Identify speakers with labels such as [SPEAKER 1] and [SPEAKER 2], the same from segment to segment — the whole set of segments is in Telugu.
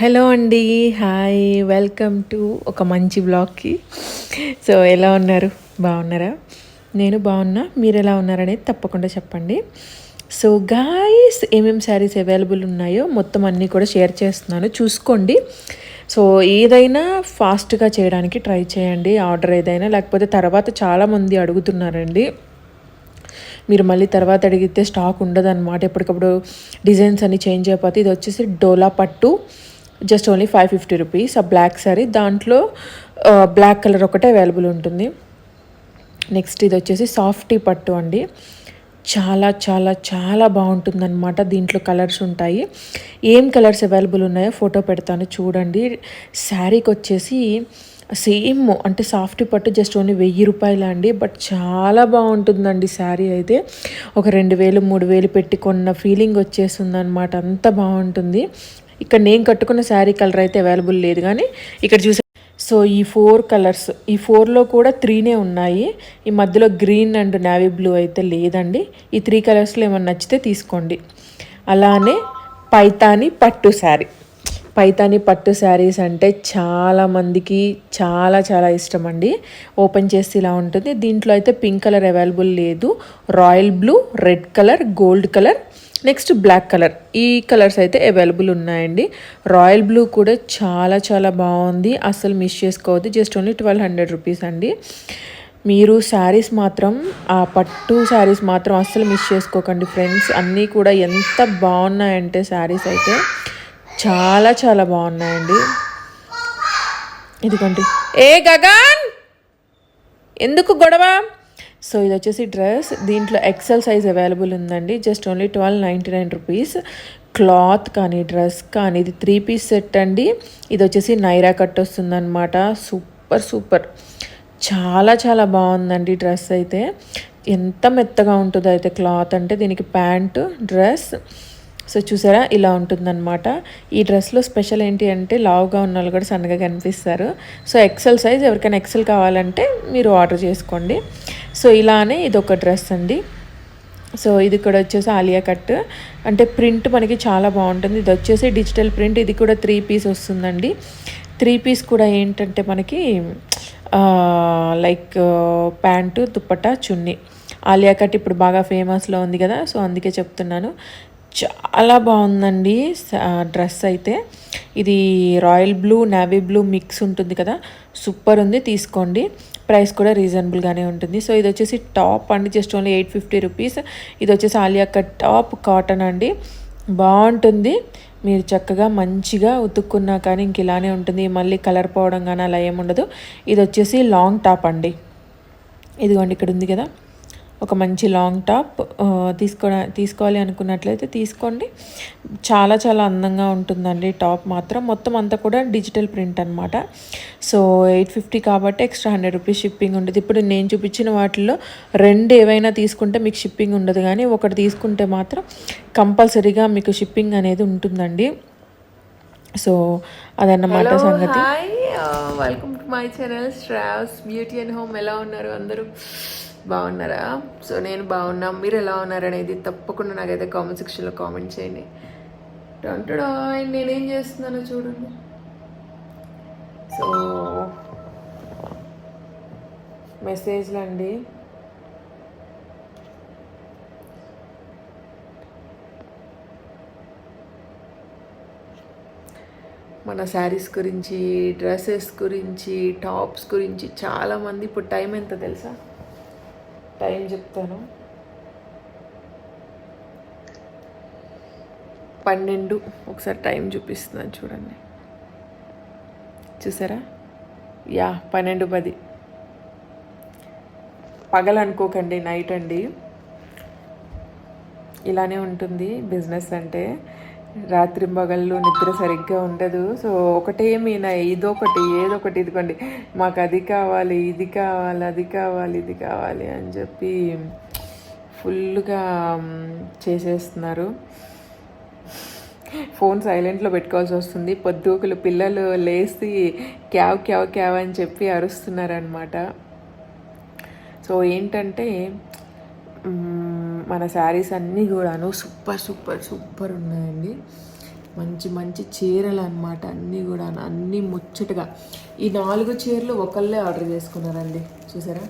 [SPEAKER 1] హలో అండి హాయ్ వెల్కమ్ టు ఒక మంచి బ్లాగ్కి. సో ఎలా ఉన్నారు? బాగున్నారా? నేను బాగున్నా మీరు ఎలా ఉన్నారనేది తప్పకుండా చెప్పండి. సో గాయస్ ఏమేమి శారీస్ అవైలబుల్ ఉన్నాయో మొత్తం అన్నీ కూడా షేర్ చేస్తున్నాను. చూసుకోండి. సో ఏదైనా ఫాస్ట్గా చేయడానికి ట్రై చేయండి ఆర్డర్ ఏదైనా. లేకపోతే తర్వాత చాలామంది అడుగుతున్నారండి. మీరు మళ్ళీ తర్వాత అడిగితే స్టాక్ ఉండదు అనమాట ఎప్పటికప్పుడు డిజైన్స్ అన్ని చేంజ్ అయిపోతే ఇది వచ్చేసి డోలా పట్టు. Just only five fifty rupees. ఆ బ్లాక్ శారీ దాంట్లో బ్లాక్ కలర్ ఒకటే అవైలబుల్ ఉంటుంది. నెక్స్ట్ ఇది వచ్చేసి సాఫ్టీ పట్టు అండి. చాలా చాలా చాలా బాగుంటుందన్నమాట. దీంట్లో కలర్స్ ఉంటాయి. ఏం కలర్స్ అవైలబుల్ ఉన్నాయో ఫోటో పెడతాను చూడండి. శారీకి వచ్చేసి సేమ్ అంటే సాఫ్ట్ పట్టు జస్ట్ ఓన్లీ వెయ్యి రూపాయలు అండి. బట్ చాలా బాగుంటుందండి శారీ అయితే. ఒక రెండు వేలు మూడు వేలు పెట్టి కొన్న ఫీలింగ్ వచ్చేస్తుంది అనమాట అంత బాగుంటుంది. ఇక్కడ నేను కట్టుకున్న శారీ కలర్ అయితే అవైలబుల్ లేదు కానీ ఇక్కడ చూసే సో ఈ ఫోర్ కలర్స్ ఈ ఫోర్లో కూడా త్రీనే ఉన్నాయి. ఈ మధ్యలో గ్రీన్ అండ్ నావీ బ్లూ అయితే లేదండి. ఈ త్రీ కలర్స్లో ఏమన్నా నచ్చితే తీసుకోండి. అలానే పైతాని పట్టు శారీ. పైతాని పట్టు శారీస్ అంటే చాలామందికి చాలా చాలా ఇష్టం అండి ఓపెన్ చేస్తే ఇలా ఉంటుంది. దీంట్లో అయితే పింక్ కలర్ అవైలబుల్ లేదు. Royal blue red colour gold colour. Next black colour. ఈ కలర్స్ అయితే అవైలబుల్ ఉన్నాయండి. రాయల్ బ్లూ కూడా చాలా చాలా బాగుంది. అస్సలు మిస్ చేసుకోవద్దు. Just only twelve hundred rupees అండి. మీరు శారీస్ మాత్రం ఆ పట్టు శారీస్ మాత్రం అస్సలు మిస్ చేసుకోకండి ఫ్రెండ్స్. అన్నీ కూడా ఎంత బాగున్నాయంటే శారీస్ అయితే. చాలా చాలా బాగున్నాయండి. ఇదిగోండి. ఏ గగన్! ఎందుకు గొడవ? సో ఇది వచ్చేసి డ్రెస్. దీంట్లో ఎక్సెల్ సైజ్ అవైలబుల్ ఉందండి. Just only twelve ninety nine rupees cloth కానీ డ్రెస్ కానీ ఇది త్రీ పీస్ సెట్ అండి. ఇది వచ్చేసి నైరా కట్ వస్తుందన్నమాట. సూపర్ సూపర్ చాలా చాలా బాగుందండి డ్రెస్ అయితే. ఎంత మెత్తగా ఉంటుందో అయితే క్లాత్ అంటే దీనికి ప్యాంటు డ్రెస్ సో చూసారా ఇలా ఉంటుందన్నమాట. ఈ డ్రెస్లో స్పెషల్ ఏంటి అంటే లావుగా ఉన్న వాళ్ళు కూడా సన్నగా కనిపిస్తారు. సో ఎక్సెల్ సైజ్ ఎవరికైనా ఎక్సెల్ కావాలంటే మీరు ఆర్డర్ చేసుకోండి. సో ఇలానే ఇది ఒక డ్రెస్ అండి. సో ఇది కూడా వచ్చేసి ఆలియా కట్ అంటే ప్రింట్ మనకి చాలా బాగుంటుంది. ఇది వచ్చేసి డిజిటల్ ప్రింట్. ఇది కూడా త్రీ పీస్ వస్తుందండి. త్రీ పీస్ కూడా ఏంటంటే మనకి లైక్ ప్యాంటు దుప్పట చున్నీ. ఆలియా కట్ ఇప్పుడు బాగా ఫేమస్లో ఉంది కదా. సో అందుకే చెప్తున్నాను. చాలా బాగుందండి డ్రెస్ అయితే. ఇది royal blue navy blue mix ఉంటుంది కదా. సూపర్ ఉంది తీసుకోండి. ప్రైస్ కూడా రీజనబుల్గానే ఉంటుంది. సో ఇది వచ్చేసి టాప్ అండి just only eight fifty rupees. ఇది వచ్చేసి ఆలియా కట్ టాప్ కాటన్ అండి. బాగుంటుంది. మీరు చక్కగా మంచిగా ఉతుక్కున్నా కానీ ఇంక ఇలానే ఉంటుంది. మళ్ళీ కలర్ పోవడం కానీ అలా ఏముండదు. ఇది వచ్చేసి లాంగ్ టాప్ అండి. ఇదిగోండి ఇక్కడ ఉంది కదా. ఒక మంచి లాంగ్ టాప్ తీసుకో తీసుకోవాలి అనుకున్నట్లయితే తీసుకోండి. చాలా చాలా అందంగా ఉంటుందండి టాప్ మాత్రం. మొత్తం అంతా కూడా డిజిటల్ ప్రింట్ అనమాట సో ఎయిట్ ఫిఫ్టీ కాబట్టి ఎక్స్ట్రా హండ్రెడ్ రూపీస్ షిప్పింగ్ ఉంటుంది ఇప్పుడు నేను చూపించిన వాటిల్లో రెండు ఏవైనా తీసుకుంటే మీకు షిప్పింగ్ ఉండదు. కానీ ఒకటి తీసుకుంటే మాత్రం కంపల్సరీగా మీకు షిప్పింగ్ అనేది ఉంటుందండి. సో అదన్నమాట సంగతి. Welcome to my channel straws beauty and home ఎలా ఉన్నారు అందరూ? బాగున్నారా? సో నేను బాగున్నా. మీరు ఎలా ఉన్నారనేది తప్పకుండా నాకైతే కామెంట్ సెక్షన్లో కామెంట్ చేయండి. అంటాడా నేనేం చేస్తున్నానో చూడండి. సో మెసేజ్లు అండి. మన శారీస్ గురించి డ్రెస్సెస్ గురించి టాప్స్ గురించి చాలామంది ఇప్పుడు టైం ఎంత తెలుసా? టైం చెప్తాను. పన్నెండు ఒకసారి టైం చూపిస్తున్నాను చూడండి. చూసారా? యా పన్నెండు పది. పగలనుకోకండి నైట్ అండి. ఇలానే ఉంటుంది బిజినెస్ అంటే. రాత్రి మగళ్ళు నిద్ర సరిగ్గా ఉండదు. సో ఒకటే మీన ఇదొకటి ఏదొకటి ఇదిగోండి. మాకు అది కావాలి ఇది కావాలి అది కావాలి ఇది కావాలి అని చెప్పి ఫుల్గా చేసేస్తున్నారు. ఫోన్ సైలెంట్లో పెట్టుకోవాల్సి వస్తుంది. పొద్దుకులు పిల్లలు లేసి క్యావ్ క్యావ్ క్యావ్ అని చెప్పి అరుస్తున్నారనమాట సో ఏంటంటే మన శారీస్ అన్నీ కూడాను సూపర్ సూపర్ సూపర్ ఉన్నాయండి. మంచి మంచి చీరలు అనమాట అన్నీ కూడా అన్నీ ముచ్చటగా. ఈ నాలుగు చీరలు ఒకళ్ళే ఆర్డర్ చేసుకున్నారండి. చూసారా?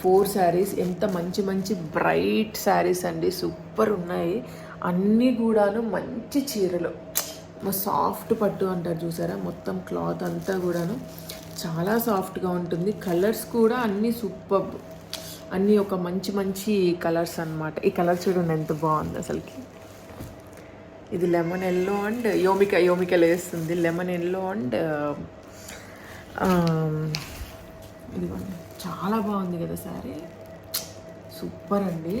[SPEAKER 1] ఫోర్ శారీస్ ఎంత మంచి మంచి బ్రైట్ శారీస్ అండి. సూపర్ ఉన్నాయి. అన్నీ కూడాను మంచి చీరలు. సాఫ్ట్ పట్టు అంటారు చూసారా? మొత్తం క్లాత్ అంతా కూడాను చాలా సాఫ్ట్గా ఉంటుంది. కలర్స్ కూడా అన్నీ సూపర్. అన్నీ ఒక మంచి మంచి కలర్స్ అనమాట ఈ కలర్ చూడండి ఎంత బాగుంది అసలుకి. ఇది లెమన్ ఎల్లో అండ్ యోమిక యోమిక వేస్తుంది. లెమన్ ఎల్లో అండ్ ఇది చాలా బాగుంది కదా సారీ సూపర్ అండి.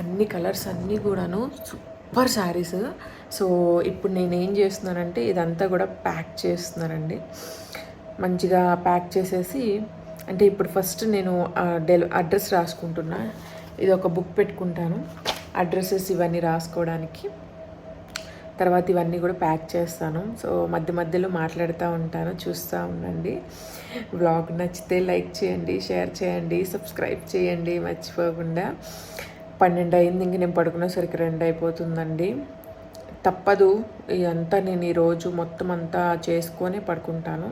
[SPEAKER 1] అన్ని కలర్స్ అన్నీ కూడాను సూపర్ శారీస్. సో ఇప్పుడు నేను ఏం చేస్తున్నానంటే ఇదంతా కూడా ప్యాక్ చేస్తున్నానండి. మంచిగా ప్యాక్ చేసేసి అంటే ఇప్పుడు ఫస్ట్ నేను డెలి అడ్రస్ రాసుకుంటున్నా. ఇది ఒక బుక్ పెట్టుకుంటాను. అడ్రస్సెస్ ఇవన్నీ రాసుకోవడానికి. తర్వాత ఇవన్నీ కూడా ప్యాక్ చేస్తాను. సో మధ్య మధ్యలో మాట్లాడుతూ ఉంటాను చూస్తూ ఉండండి. బ్లాగ్ నచ్చితే లైక్ చేయండి షేర్ చేయండి సబ్స్క్రైబ్ చేయండి మర్చిపోకుండా. పన్నెండు అయింది ఇంక నేను పడుకునేసరికి రెండు అయిపోతుందండి. తప్పదు ఇదంతా నేను ఈరోజు మొత్తం అంతా చేసుకొని పడుకుంటాను.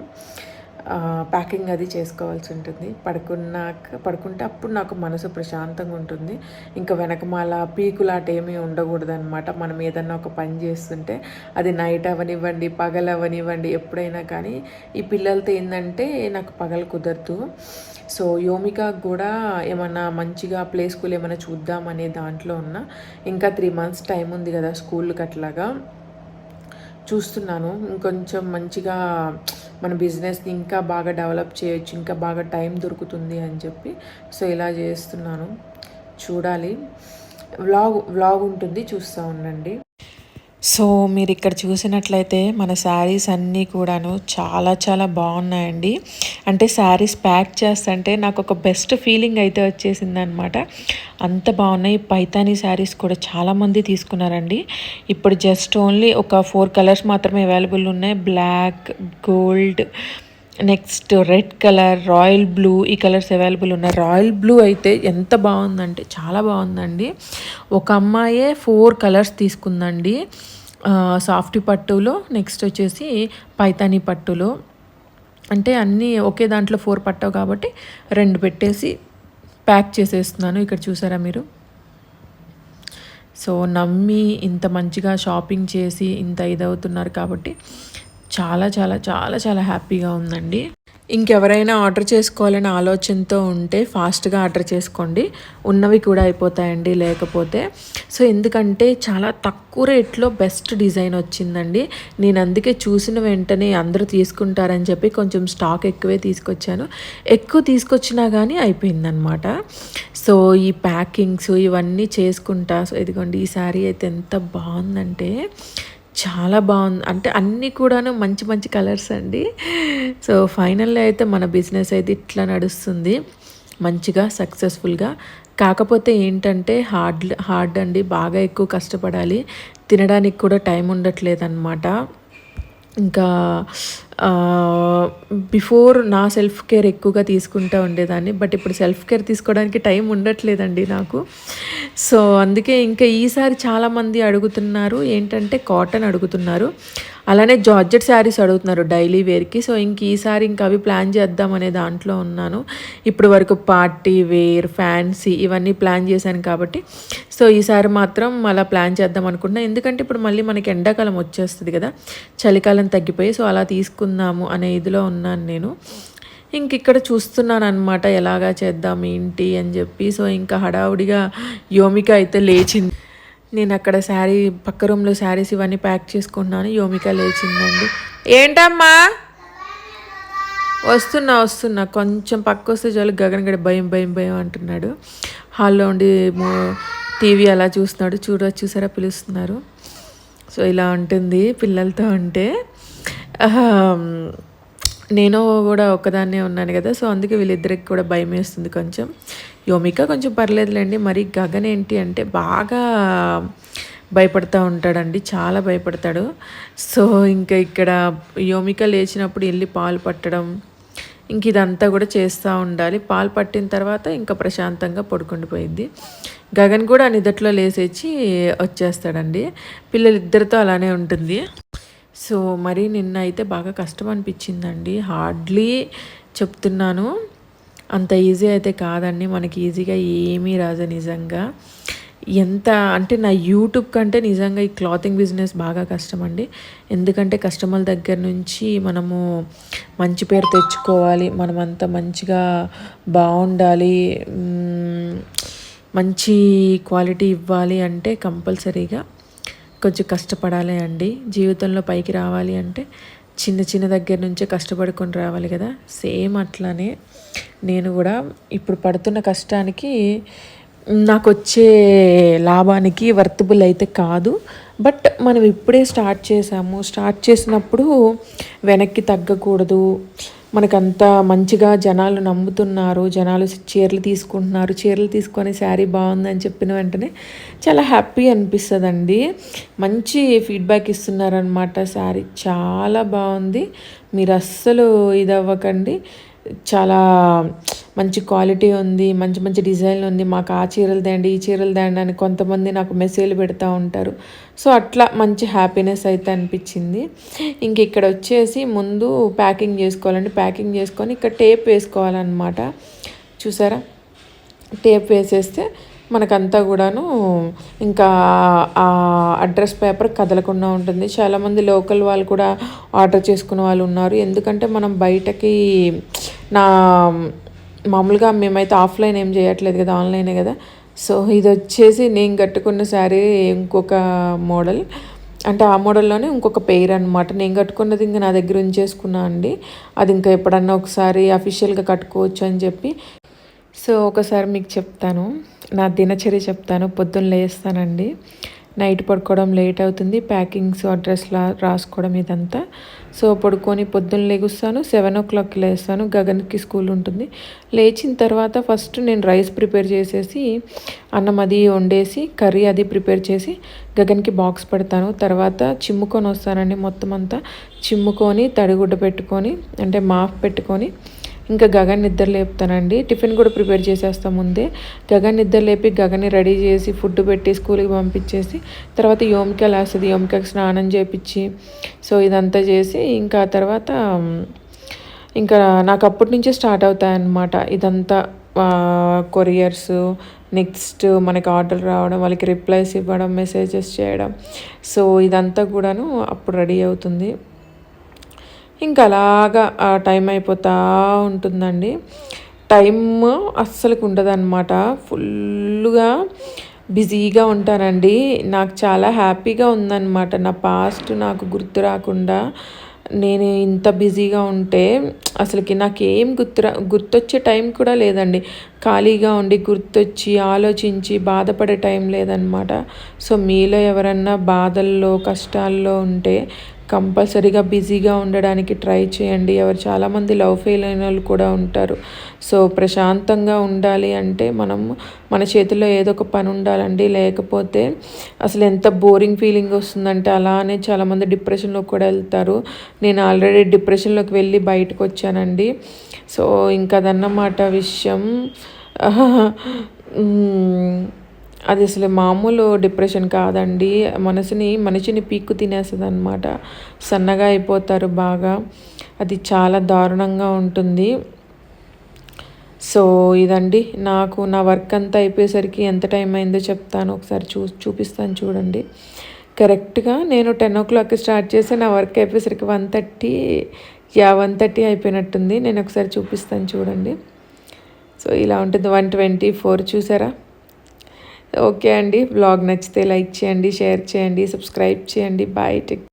[SPEAKER 1] ప్యాకింగ్ అది చేసుకోవాల్సి ఉంటుంది. పడుకున్నాక పడుకుంటే అప్పుడు నాకు మనసు ప్రశాంతంగా ఉంటుంది. ఇంకా వెనకమాల పీకులాట ఏమీ ఉండకూడదు అనమాట మనం ఏదన్నా ఒక పని చేస్తుంటే అది నైట్ అవనివ్వండి పగలు అవనివ్వండి ఎప్పుడైనా కానీ ఈ పిల్లలతో ఏంటంటే నాకు పగలు కుదరదు. సో యోమిక కూడా ఏమన్నా మంచిగా ప్లే స్కూల్ ఏమైనా చూద్దాం అనే దాంట్లో ఉన్న. ఇంకా త్రీ మంత్స్ టైం ఉంది కదా స్కూల్కి అట్లాగా చూస్తున్నాను. ఇంకొంచెం మంచిగా మన బిజినెస్ని ఇంకా బాగా డెవలప్ చేయొచ్చు ఇంకా బాగా టైం దొరుకుతుంది అని చెప్పి. సో ఇలా చేస్తున్నాను. చూడాలి. వ్లాగ్ వ్లాగ్ ఉంటుంది. చూస్తూ ఉండండి. సో మీరు ఇక్కడ చూసినట్లయితే మన శారీస్ అన్నీ కూడాను చాలా చాలా బాగున్నాయండి. అంటే శారీస్ ప్యాక్ చేస్తుంటే నాకు ఒక బెస్ట్ ఫీలింగ్ అయితే వచ్చేసింది అనమాట అంత బాగున్నాయి. పైతానీ శారీస్ కూడా చాలామంది తీసుకున్నారండి. ఇప్పుడు జస్ట్ ఓన్లీ ఒక ఫోర్ కలర్స్ మాత్రమే అవైలబుల్ ఉన్నాయి. Black gold next red colour royal blue ఈ కలర్స్ అవైలబుల్ ఉన్నాయి. రాయల్ బ్లూ అయితే ఎంత బాగుందంటే చాలా బాగుందండి. ఒక అమ్మాయే ఫోర్ కలర్స్ తీసుకుందండి. సాఫ్ట్ పట్టులో నెక్స్ట్ వచ్చేసి పైతానీ పట్టులో. అంటే అన్నీ ఒకే దాంట్లో ఫోర్ పట్టావు కాబట్టి రెండు పెట్టేసి ప్యాక్ చేసేస్తున్నాను. ఇక్కడ చూసారా మీరు? సో నమ్మి ఇంత మంచిగా షాపింగ్ చేసి ఇంత ఇదవుతున్నారు కాబట్టి చాలా చాలా చాలా చాలా హ్యాపీగా ఉందండి. ఇంకెవరైనా ఆర్డర్ చేసుకోవాలనే ఆలోచనతో ఉంటే ఫాస్ట్గా ఆర్డర్ చేసుకోండి. ఉన్నవి కూడా అయిపోతాయండి లేకపోతే. సో ఎందుకంటే చాలా తక్కువ రేట్లో బెస్ట్ డిజైన్ వచ్చిందండి. నేను అందుకే చూసిన వెంటనే అందరూ తీసుకుంటారని చెప్పి కొంచెం స్టాక్ ఎక్కువే తీసుకొచ్చాను. ఎక్కువ తీసుకొచ్చినా కానీ అయిపోయిందనమాట సో ఈ ప్యాకింగ్స్ ఇవన్నీ చేసుకుంటా. సో ఇదిగోండి ఈ శారీ అయితే ఎంత బాగుందంటే చాలా బాగుంది. అంటే అన్నీ కూడాను మంచి మంచి కలర్స్ అండి. సో ఫైనల్లీ అయితే మన బిజినెస్ అయితే ఇట్లా నడుస్తుంది. మంచిగా సక్సెస్ఫుల్గా. కాకపోతే ఏంటంటే హార్డ్ హార్డ్ అండి. బాగా ఎక్కువ కష్టపడాలి. తినడానికి కూడా టైం ఉండట్లేదు అనమాట ఇంకా బిఫోర్ నా సెల్ఫ్ కేర్ ఎక్కువగా తీసుకుంటూ ఉండేదాన్ని. బట్ ఇప్పుడు సెల్ఫ్ కేర్ తీసుకోవడానికి టైం ఉండట్లేదండి నాకు. సో అందుకే ఇంకా ఈసారి చాలామంది అడుగుతున్నారు ఏంటంటే కాటన్ అడుగుతున్నారు. అలానే జార్జెట్ శారీస్ అడుగుతున్నారు డైలీ వేర్కి సో ఇంక ఈసారి ఇంకా అవి ప్లాన్ చేద్దాం అనే దాంట్లో ఉన్నాను. ఇప్పుడు వరకు పార్టీ వేర్ ఫ్యాన్సీ ఇవన్నీ ప్లాన్ చేశాను కాబట్టి సో ఈసారి మాత్రం అలా ప్లాన్ చేద్దాం అనుకుంటున్నా. ఎందుకంటే ఇప్పుడు మళ్ళీ మనకి ఎండాకాలం వచ్చేస్తుంది కదా చలికాలం తగ్గిపోయి సో అలా తీసుకుందాము అనే ఇదిలో ఉన్నాను నేను. ఇంక ఇక్కడ చూస్తున్నాను అనమాట ఎలాగా చేద్దాం ఏంటి అని చెప్పి. సో ఇంకా హడావుడిగా యోమిక అయితే లేచింది. నేను అక్కడ శారీ పక్క రూమ్లో శారీస్ ఇవన్నీ ప్యాక్ చేసుకుంటున్నాను. యోమిక లేచిందండి. ఏంటమ్మా? వస్తున్నా వస్తున్నా. కొంచెం పక్క వస్తే చాలు గగన్ గడి భయం భయం భయం అంటున్నాడు. హాల్లో ఉండి టీవీ అలా చూస్తున్నాడు చూడ చూసారా పిలుస్తున్నారు. సో ఇలా ఉంటుంది పిల్లలతో ఉంటే నేను కూడా ఒక్కదాన్నే ఉన్నాను కదా సో అందుకే వీళ్ళిద్దరికి కూడా భయం వేస్తుంది కొంచెం. యోమిక కొంచెం పర్లేదులేండి మరి గగన్ ఏంటి అంటే బాగా భయపడుతూ ఉంటాడండి చాలా భయపడతాడు. సో ఇంకా ఇక్కడ యోమిక లేచినప్పుడు వెళ్ళి పాలు పట్టడం ఇంక ఇదంతా కూడా చేస్తూ ఉండాలి. పాలు పట్టిన తర్వాత ఇంకా ప్రశాంతంగా పడుకుండిపోయింది గగన్ కూడా నిదట్లో లేసేచ్చి వచ్చేస్తాడండి. పిల్లలిద్దరితో అలానే ఉంటుంది. సో మరి నిన్న అయితే బాగా కష్టం అనిపించిందండి. హార్డ్లీ చెప్తున్నాను. అంత ఈజీ అయితే కాదండి. మనకి ఈజీగా ఏమీ రాదు నిజంగా. ఎంత అంటే నా యూట్యూబ్ కంటే నిజంగా ఈ క్లాతింగ్ బిజినెస్ బాగా కష్టం అండి ఎందుకంటే కస్టమర్ల దగ్గర నుంచి మనము మంచి పేరు తెచ్చుకోవాలి మనమంతా మంచిగా బాగుండాలి మంచి క్వాలిటీ ఇవ్వాలి అంటే కంపల్సరీగా కొంచెం కష్టపడాలి అండి. జీవితంలో పైకి రావాలి అంటే చిన్న చిన్న దగ్గర నుంచే కష్టపడుకొని రావాలి కదా. సేమ్ అట్లానే నేను కూడా ఇప్పుడు పడుతున్న కష్టానికి నాకు వచ్చే లాభానికి వర్తబుల్ అయితే కాదు. బట్ మనం ఇప్పుడే స్టార్ట్ చేసాము. స్టార్ట్ చేసినప్పుడు వెనక్కి తగ్గకూడదు. మనకంతా మంచిగా జనాలు నమ్ముతున్నారు. జనాలు చీరలు తీసుకుంటున్నారు. చీరలు తీసుకొని శారీ బాగుందని చెప్పిన వెంటనే చాలా హ్యాపీ అనిపిస్తుందండి. మంచి ఫీడ్బ్యాక్ ఇస్తున్నారనమాట శారీ చాలా బాగుంది. మీరు అస్సలు ఇది అవ్వకండి చాలా మంచి క్వాలిటీ ఉంది మంచి మంచి డిజైన్ ఉంది. మాకు ఆ చీరలు తేండి ఈ చీరలు తేండి అని కొంతమంది నాకు మెసేజ్లు పెడతా ఉంటారు. సో అట్లా మంచి హ్యాపీనెస్ అయితే అనిపించింది. ఇంక ఇక్కడ వచ్చేసి ముందు ప్యాకింగ్ చేసుకోవాలండి. ప్యాకింగ్ చేసుకొని ఇక్కడ టేప్ వేసుకోవాలన్నమాట. చూసారా? టేప్ వేసేస్తే మనకంతా కూడాను ఇంకా ఆ అడ్రస్ పేపర్ కదలకుండా ఉంటుంది. చాలామంది లోకల్ వాళ్ళు కూడా ఆర్డర్ చేసుకునే వాళ్ళు ఉన్నారు. ఎందుకంటే మనం బయటకి నా మామూలుగా మేమైతే ఆఫ్లైన్ ఏం చేయట్లేదు కదా ఆన్లైనే కదా. సో ఇది వచ్చేసి నేను కట్టుకున్న శారీ ఇంకొక మోడల్. అంటే ఆ మోడల్లోనే ఇంకొక పేరు అనమాట నేను కట్టుకున్నది ఇంకా నా దగ్గర ఉంచేసుకున్నా అండి. అది ఇంకా ఎప్పుడన్నా ఒకసారి అఫీషియల్గా కట్టుకోవచ్చు అని చెప్పి. సో ఒకసారి మీకు చెప్తాను. నా దినచర్య చెప్తాను. పొద్దున్న లేస్తానండి. నైట్ పడుకోవడం లేట్ అవుతుంది. ప్యాకింగ్స్ అడ్రస్లా రాసుకోవడం ఇదంతా. సో పడుకొని పొద్దున్న లేగుస్తాను సెవెన్ ఓ క్లాక్కి లేస్తాను. గగన్కి స్కూల్ ఉంటుంది. లేచిన తర్వాత ఫస్ట్ నేను రైస్ ప్రిపేర్ చేసేసి అన్నం అది వండేసి కర్రీ అది ప్రిపేర్ చేసి గగన్కి బాక్స్ పెడతాను. తర్వాత చిమ్ముకొని వస్తానండి మొత్తం అంతా చిమ్ముకొని తడిగుడ్డ పెట్టుకొని అంటే మాఫ్ పెట్టుకొని ఇంకా గగన్ నిద్ర లేపుతానండి. టిఫిన్ కూడా ప్రిపేర్ చేసేస్తాం ముందే. గగన్ నిద్ర లేపి గగన్ని రెడీ చేసి ఫుడ్ పెట్టి స్కూల్కి పంపించేసి తర్వాత యోమిక లేస్తుంది. యోమికకి స్నానం చేపించి సో ఇదంతా చేసి ఇంకా తర్వాత ఇంకా నాకు అప్పటి నుంచే స్టార్ట్ అవుతాయన్నమాట. ఇదంతా కొరియర్స్ నెక్స్ట్ మనకి ఆర్డర్ రావడం వాళ్ళకి రిప్లైస్ ఇవ్వడం మెసేజెస్ చేయడం. సో ఇదంతా కూడాను అప్పుడు రెడీ అవుతుంది. ఇంకా అలాగా టైం అయిపోతూ ఉంటుందండి. టైమ్ అస్సలకు ఉండదు అనమాట ఫుల్గా బిజీగా ఉంటానండి. నాకు చాలా హ్యాపీగా ఉందన్నమాట. నా పాస్ట్ నాకు గుర్తు రాకుండా నేను ఇంత బిజీగా ఉంటే అసలుకి నాకేం గుర్తు గుర్తొచ్చే టైం కూడా లేదండి. ఖాళీగా ఉండి గుర్తొచ్చి ఆలోచించి బాధపడే టైం లేదనమాట సో మీలో ఎవరన్నా బాధల్లో కష్టాల్లో ఉంటే కంపల్సరీగా బిజీగా ఉండడానికి ట్రై చేయండి. ఎవరు చాలామంది లవ్ ఫెయిల్ అయిన వాళ్ళు కూడా ఉంటారు. సో ప్రశాంతంగా ఉండాలి అంటే మనం మన చేతిలో ఏదో ఒక పని ఉండాలండి. లేకపోతే అసలు ఎంత బోరింగ్ ఫీలింగ్ వస్తుందంటే అలానే చాలామంది డిప్రెషన్లో కూడా వెళ్తారు. నేను ఆల్రెడీ డిప్రెషన్లోకి వెళ్ళి బయటకు వచ్చానండి. సో ఇంకా అదన్నమాట విషయం అది అసలు మామూలు డిప్రెషన్ కాదండి. మనసుని మనిషిని పీక్కు తినేస్తుంది అనమాట సన్నగా అయిపోతారు బాగా. అది చాలా దారుణంగా ఉంటుంది. సో ఇదండి. నాకు నా వర్క్ అంతా అయిపోయేసరికి ఎంత టైం అయిందో చెప్తాను. ఒకసారి చూ చూపిస్తాను చూడండి. కరెక్ట్గా నేను టెన్ ఓ క్లాక్కి స్టార్ట్ చేసి నా వర్క్ అయిపోయేసరికి one thirty yeah one thirty అయిపోయినట్టుంది. నేను ఒకసారి చూపిస్తాను చూడండి. సో ఇలా ఉంటుంది. వన్ ట్వంటీ ఫోర్ చూసారా? ఓకే అండి. బ్లాగ్ నచ్చితే లైక్ చేయండి షేర్ చేయండి సబ్స్క్రైబ్ చేయండి. Bye take